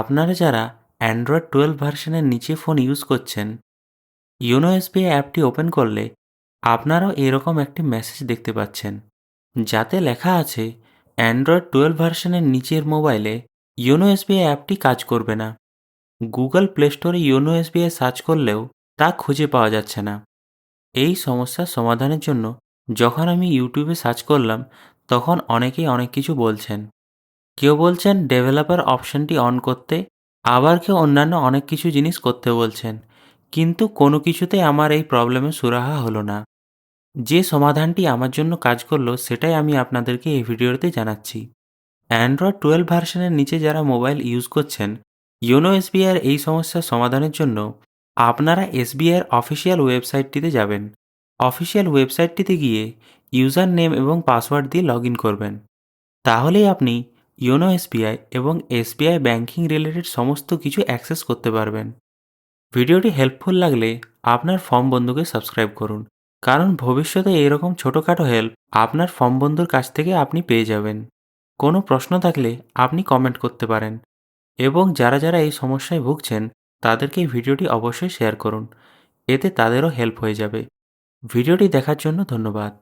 আপনারা যারা Android twelve ভার্সনের নিচে ফোন ইউজ করছেন ইউনো এসবিআই অ্যাপটি ওপেন করলে আপনারাও এরকম একটি মেসেজ দেখতে পাচ্ছেন, যাতে লেখা আছে অ্যান্ড্রয়েড টুয়েলভ ভার্সনের নিচের মোবাইলে ইউনো এসবিআই অ্যাপটি কাজ করবে না। গুগল প্লে স্টোরে ইউনো এসবিআই সার্চ করলেও তা খুঁজে পাওয়া যাচ্ছে না। এই সমস্যার সমাধানের জন্য যখন আমি ইউটিউবে সার্চ করলাম, তখন অনেকেই অনেক কিছু বলছেন। কেউ বলছেন ডেভেলপার অপশনটি অন করতে, আবার কেউ অন্যান্য অনেক কিছু জিনিস করতে বলছেন। কিন্তু কোনো কিছুতে আমার এই প্রবলেমের সুরাহা হলো না। যে সমাধানটি আমার জন্য কাজ করল, সেটাই আমি আপনাদেরকে এই ভিডিওতে জানাচ্ছি। অ্যান্ড্রয়েড টুয়েলভ ভার্সনের নিচে যারা মোবাইল ইউজ করছেন ইউনো এসবিআইয়ের এই সমস্যার সমাধানের জন্য আপনারা এসবিআইয়ের অফিসিয়াল ওয়েবসাইটটিতে যাবেন। অফিসিয়াল ওয়েবসাইটটিতে গিয়ে ইউজার নেম এবং পাসওয়ার্ড দিয়ে লগ করবেন। তাহলেই আপনি ইয়োনো এসবিআই এবং এসবিআই ব্যাংকিং রিলেটেড সমস্ত কিছু অ্যাক্সেস করতে পারবেন। ভিডিওটি হেল্পফুল লাগলে আপনার ফর্ম বন্ধুকে সাবস্ক্রাইব করুন, কারণ ভবিষ্যতে এরকম ছোটোখাটো হেল্প আপনার ফর্ম বন্ধুর কাছ থেকে আপনি পেয়ে যাবেন। কোনো প্রশ্ন থাকলে আপনি কমেন্ট করতে পারেন এবং যারা যারা এই সমস্যায় ভুগছেন, তাদেরকে ভিডিওটি অবশ্যই শেয়ার করুন, এতে তাদেরও হেল্প হয়ে যাবে। ভিডিওটি দেখার জন্য ধন্যবাদ।